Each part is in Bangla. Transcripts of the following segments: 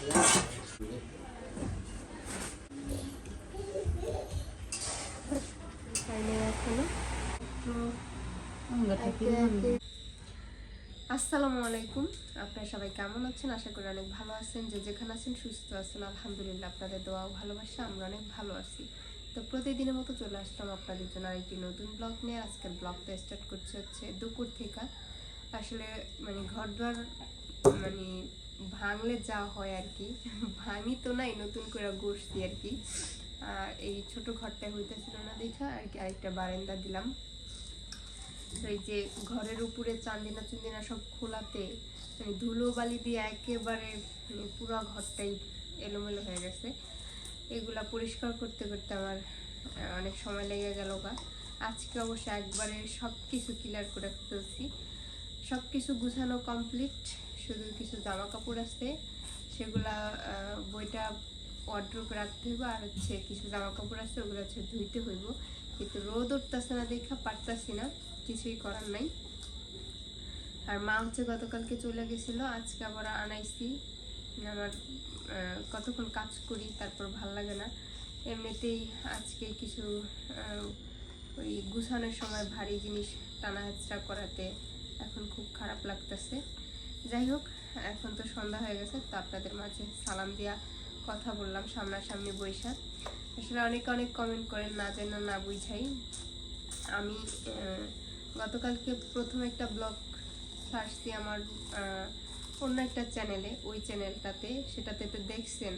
আসসালামু আলাইকুম। আপনারা সবাই কেমন আছেন? আশা করি অনেক ভালো আছেন। যে যেখানে আছেন সুস্থ আছেন। আলহামদুলিল্লাহ আপনাদের দোয়া ও ভালোবাসা, আমরা অনেক ভালো আছি। তো প্রতিদিনের মতো চলে আসলাম আপনাদের জন্য আরেকটি নতুন ব্লগ নিয়ে। আজকের ব্লগটা স্টার্ট করছে হচ্ছে দুপুর থেকে। আসলে মানে ঘর দুয়ার মানে ভাঙলে যা হয় আর কি। ভাঙি তো নাই, নতুন করে গোষ্ঠী আর কি। আর এই ছোট ঘরটা হইতেছিল না দেখা, আর কি আরেকটা বারান্দা দিলাম। এই যে ঘরের উপরে চান্দিনা চুন্দিনা সব খোলাতে মানে ধুলো বালি দিয়ে একেবারে মানে পুরো ঘরটাই এলোমেলো হয়ে গেছে। এগুলা পরিষ্কার করতে করতে আমার অনেক সময় লেগে গেল গা। আজকে অবশ্য একবারে সব কিছু ক্লিয়ার করে ফেলছি। সব কিছু গুছানো কমপ্লিট শুধু কিছু জামা কাপড় আছে সেগুলা বইটা ওয়ার্ড্রোপে রাখতে হইব আর হচ্ছে কিছু জামা কাপড় আছে ওগুলো হচ্ছে ধুইতে হইব। কিন্তু রোদ উঠতেছে না দেখা পারতাছি না কিছুই করার নাই। আর মা হচ্ছে গতকালকে চলে গেছিল আজকে আবার আনাইছি। আমার আহ, কতক্ষণ কাজ করি তারপর ভালো লাগে না। এমনিতেই আজকে কিছু ওই গুছানোর সময় ভারী জিনিস টানা হেঁচড়া করাতে এখন খুব খারাপ লাগতেছে। যাই হোক, এখন তো সন্ধ্যা হয়ে গেছে, তো আপনাদের মাঝে সালাম দিয়া কথা বললাম সামনাসামনি বৈশাখ। আসলে অনেকে অনেক কমেন্ট করেন, না যেন না বুঝাই। আমি গতকালকে প্রথম একটা ব্লগ ছাড়ছি আমার অন্য একটা চ্যানেলে ওই চ্যানেলটাতে সেটাতে তো দেখছেন,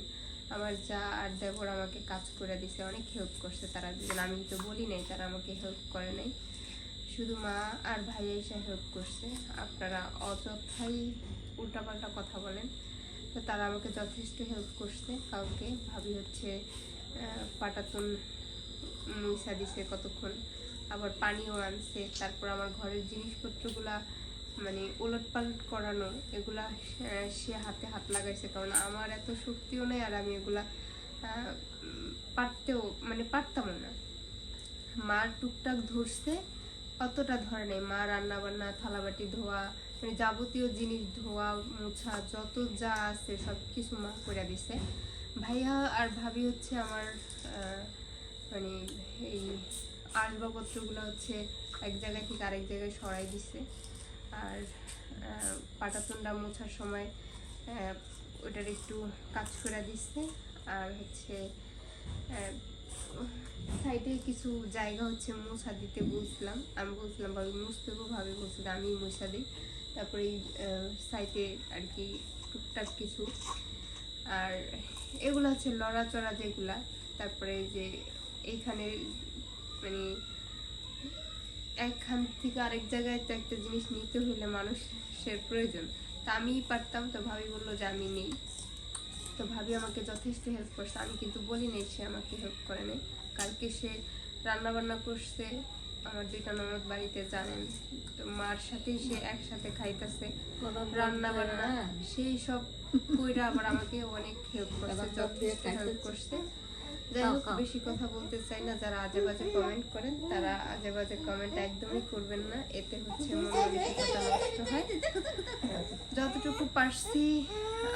আমার যা আর দেবর আমাকে কাজ করে দিছে, অনেক হেল্প করছে তারা দুজন। আমি তো বলি নাই, তারা আমাকে হেল্প করে নাই। শুধু মা আর ভাই এসে হেল্প করছে। আপনারা অযথাই উল্টাপাল্টা কথা বলেন। তো তারা আমাকে যথেষ্ট হেল্প করছে। কাউকে ভাবি হচ্ছে পাটাতন মুইসা দিছে কতক্ষণ। আবার পানিও আনছে। তারপর আমার ঘরের জিনিসপত্রগুলা মানে ওলট পালট করানো, এগুলা সে হাতে হাত লাগাইছে। কারণ আমার এত শক্তিও নেই আর আমি এগুলা পারতেও মানে পারতামও না। মার টুকটাক ধরছে। অতটা ধরে নেই মা রান্না বান্না থালাবাটি ধোয়া মানে যাবতীয় জিনিস ধোয়া, মোছা, যত যা আছে সব কিছু মা করে দিছে। ভাইয়া আর ভাবি হচ্ছে আমার মানে এই আসবাবপত্রগুলো হচ্ছে এক জায়গা থেকে আরেক জায়গায় সরাই দিছে। আর পাটাতনটা মোছার সময় ওটার একটু কাজ করে দিচ্ছে আর হচ্ছে সাইডে কিছু জায়গা হচ্ছে মশা দিতে বলছিলাম। আমি বলছিলাম ভাবি মুছতে গো ভাবি আমি মোছা দিই। তারপরে এই সাইডে আর কি টুকটাক কিছু। আর এগুলো হচ্ছে লড়াচড়া যেগুলা। তারপরে যে এইখানে মানে একখান থেকে আরেক জায়গায় তো একটা জিনিস নিতে হলে মানুষের প্রয়োজন। তা আমিই পারতাম, তো ভাবি বলল যে আমি নেই। তো ভাবি আমাকে যথেষ্ট হেল্প করছে। আমি কিন্তু বলি নাই সে আমাকে হেল্প করে নাই। কালকে সে রান্নাবান্না করছে আমার দুইটা ননদ বাড়িতে জানেন। তো মার সাথেই সে একসাথে খাইতেছে রান্না বান্না সেই সব কইরা আবার আমাকে অনেক হেল্প করছে যথেষ্ট হেল্প করছে। যাই হোক বেশি কথা বলতে চাই না যারা আজে বাজে কমেন্ট করেন তারা আজে বাজে কমেন্ট একদমই করবেন না এতে হচ্ছে নষ্ট হয়। যতটুকু পারছি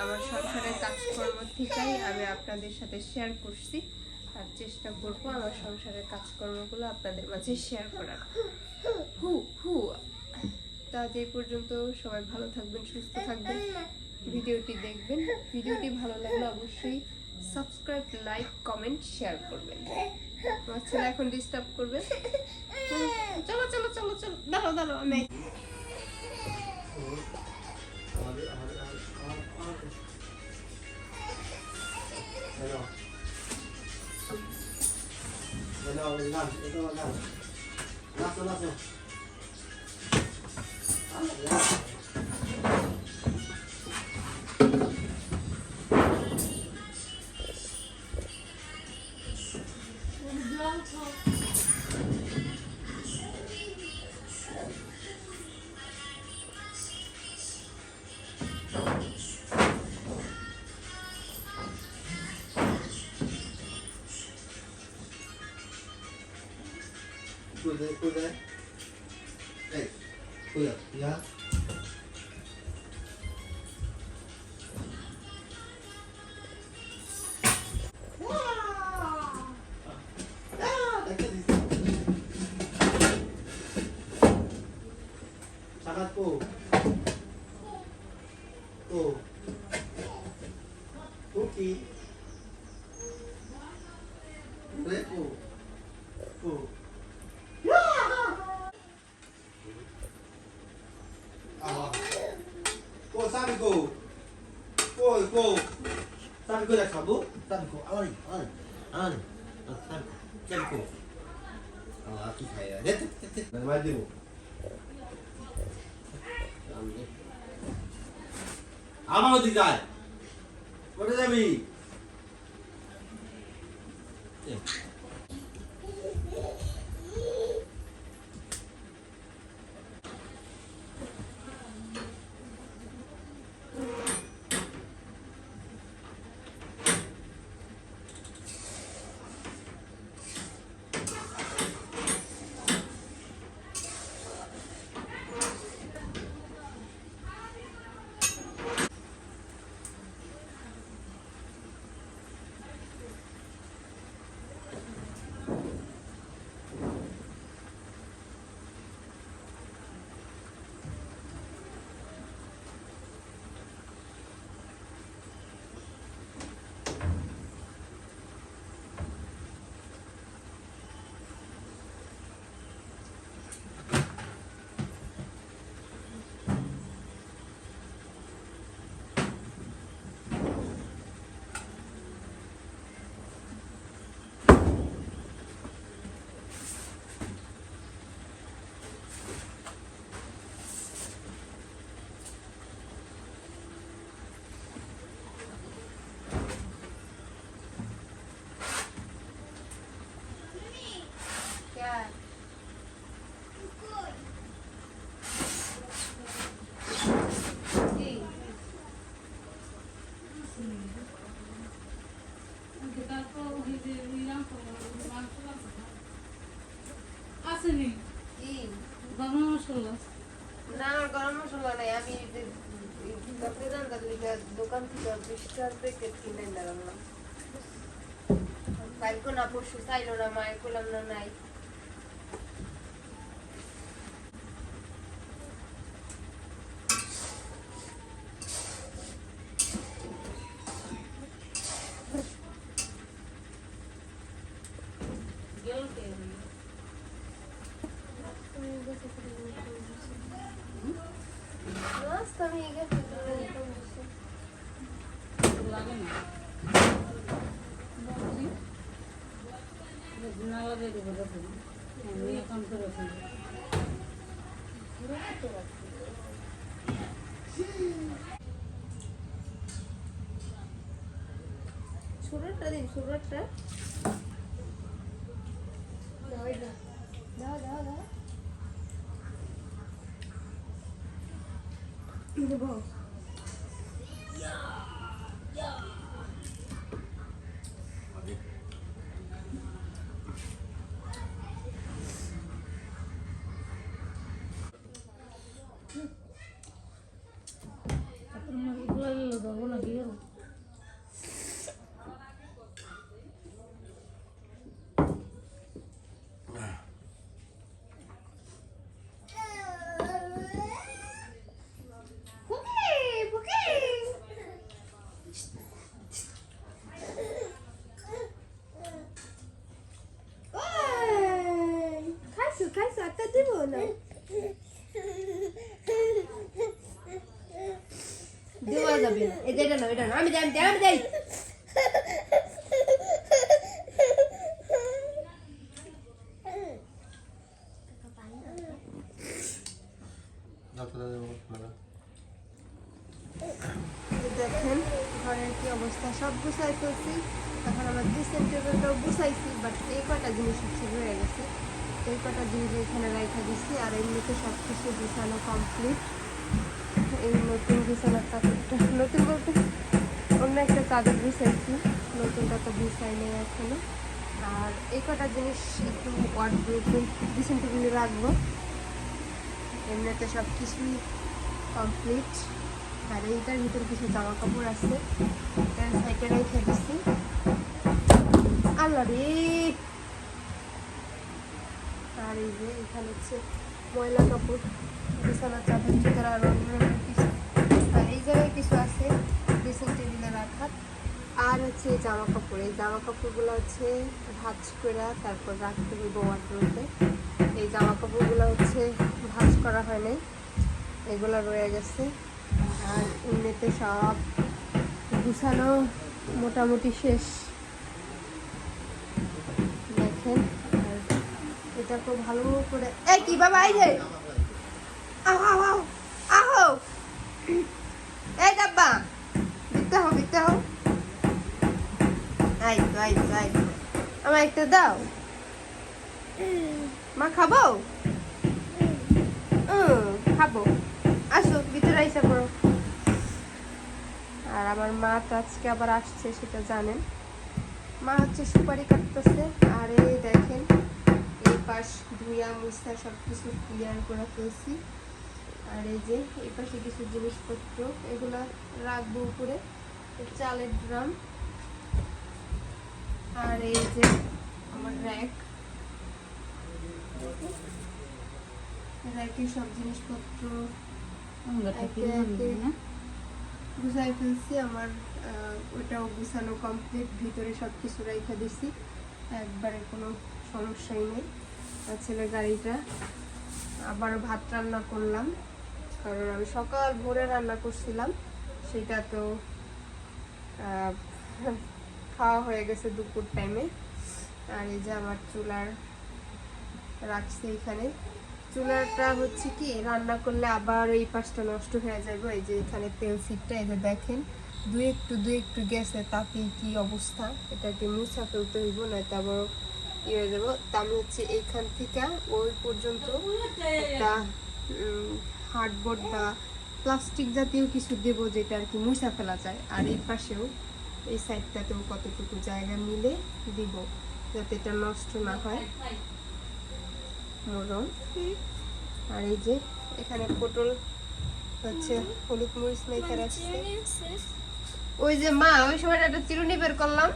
আমার সংসারের কাজকর্ম থেকেই আমি আপনাদের সাথে শেয়ার করছি আর চেষ্টা করব আমার সংসারের কাজকর্মগুলো আপনাদের মাঝে শেয়ার করার। হু হু। তা যে পর্যন্ত সবাই ভালো থাকবেন সুস্থ থাকবেন ভিডিওটি দেখবেন। ভিডিওটি ভালো লাগলে অবশ্যই সাবস্ক্রাইব লাইক কমেন্ট শেয়ার করবেন। আমার ছেলে এখন ডিস্টার্ব করবে। চলো চলো চলো চলো, দাঁড়াও দাঁড়াও, আমি put that, put that. Hey, put that, yeah? Oh. Okay. Repo. Oh. Dito. দেব। আমার আয়। কোথায় যাবি क्या কি আসেনি কি গরম মশলা? না আমার গরম মশলা নাই। আমি দোকান থেকে বিশটার প্যাকেট কিনে নিলাম কালকে না পরশু চাইলো না মায়ের করলাম না নাই। গেল কে নাস্তা আমি গেছি লাগে না না লাগে দেবো দেখুন আমি এখন করে ফেলব ছোটটা দিন ছোটটা দাও দাও দাও দাও দেবো এগুলো দেবো না দিয়ে ফুকি ফুকি ওই খাইছো খাইছো একটা দিব না দেওয়া যাবে না। এই এটা না এটা না আমি যাই আমি যাই আমি যাই দেখেন, ঘরের কি অবস্থা? সব গুছাই ফেলছি। এখন আমার ড্রেসিং টেবিলটাও গুছাইছি বাট এই কটা জিনিস হচ্ছে রয়ে গেছে। এই কটা জিনিস এখানে রাখা দিচ্ছি, আর এমনিতে সব কিছু গুছানো কমপ্লিট এই নতুন বিছানার চাদরটা নতুন বলতে অন্য একটা চাদর গুছাইছি নতুনটা তো গুছাই নেই এখনও। আর এই কটা জিনিস একটু টেবিলে রাখব। এমনিতে সব কিছুই কমপ্লিট আর এইটার ভিতরে কিছু জামা কাপড় আছে। এটার সাইডে রেখে দিচ্ছি আল্লাহ রে! আর এই যে এখানে হচ্ছে ময়লা কাপড়, বিছানার চাদর চাদর আর অন্য অন্য কিছু আছে এই জায়গায় কিছু আছে হচ্ছে জামা কাপড়, এই জামা কাপড়গুলো হচ্ছে ভাজ করে তারপর রাখতে হইব ওয়ার্ড্রোবে এই জামা কাপড়গুলো হচ্ছে ভাজ করা হয় নাই, এগুলো রয়ে গেছে। আর এমনিতে সব গুছানো মোটামুটি শেষ। দেখেন, আর এটা তো ভালো করে এই কি বাবা, এই যে আহ এই ডাব্বা দিতে হো দিতে হো এই তো এই তো এই আমার একটা দাও। মা, খাব? খাব। আসো, ভিতরে আইসা করো আর আমার মা তো আজকে আবার আসছে, সেটা জানেন। মা হচ্ছে সুপারি কাটতেছে, আর এই দেখেন, এই পাশ ধুইয়া মুছা সব কিছু ক্লিয়ার করে ফেলছি। আর এই যে এই পাশে কিছু জিনিসপত্র এগুলা রাখব উপরে। চালের ড্রাম। আর এই যে আমার র্যাক। র্যাকে সব জিনিসপত্র গুছাই ফেলছি। আমার ওটাও গুছানো কমপ্লিট ভিতরে সব কিছু রেখে দিছি। একবারে কোনো সমস্যাই নেই। ছেলের গাড়িটা আবার ভাত রান্না করলাম। কারণ আমি সকাল ভোরে রান্না করছিলাম। সেটা তো খাওয়া হয়ে গেছে দুপুর টাইমে আর এই যে আমার চুলার রাখছি এখানে। চুলাটা হচ্ছে কি, রান্না করলে আবার এই পাশটা নষ্ট হয়ে যাবে। এই যে এখানে তেল সিটটা এই যে দেখেন দু একটু দু একটু গেছে, তাতে কি অবস্থা? এটাকে মুছা ফেলতে হইব, নয়তো আবার ই হয়ে যাব। তা আমি হচ্ছে এইখান থেকে ওই পর্যন্ত একটা হার্ডবোর্ড বা প্লাস্টিক জাতীয় কিছু দেবো যেটা আর কি মুছা ফেলা যায়। আর এই পাশেও এই সাইডটাতেও কতটুকু জায়গা মিলে দিব যাতে এটা নষ্ট না হয়। মরম আর এই যে এখানে পটল হচ্ছে হলুদ মরিচ মেখে রাখছে। ওই যে মা ওই সময়টা একটা চিরুনি বের করলাম।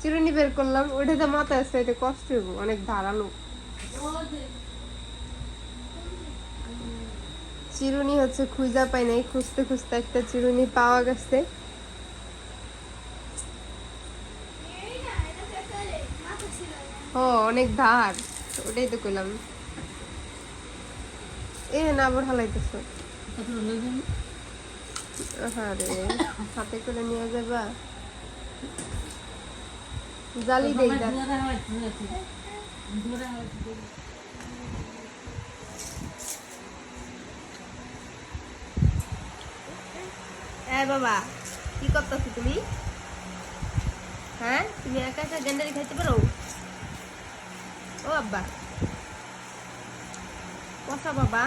চিরুনি বের করলাম ওইটা তো মাথায় আসছে এটা কষ্ট হইব অনেক ধারালো। চিরুনি হচ্ছে খুঁজা পাই নাই, খুঁজতে খুঁজতে একটা চিরুনি পাওয়া গেছে। ও, অনেক ধার, ওটাই তো কইলাম। এ, না, আবার হালাইতেছো। আরে হাতে করে নিয়ে যাবা। জালি দেই হয় বাবা, কি করতেছো তুমি? হ্যাঁ তুমি একা একা গেন্ডারি খাইতে পারো? ও আব্বা। কষা বাবা।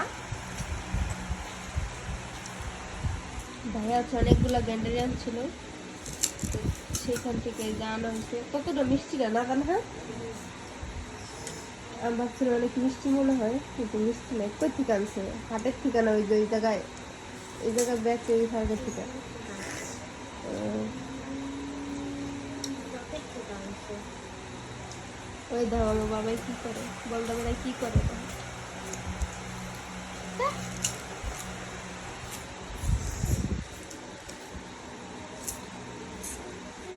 ভাইয়া হচ্ছে অনেকগুলো গ্যান্ডারি আনছিল। সেখান থেকে জানা হয়েছে। কতটা মিষ্টি না না জানা হ্যাঁ? আমি ভাবছিলাম অনেক মিষ্টি মনে হয়, কিন্তু মিষ্টি নয় কই থেকে হাটের ঠিকানা ওই জায়গায়। এই জায়গায় ব্যাগ এই সার্কের থেকে ওই দাও বাবাই কি করে? বলতে বলে কি করে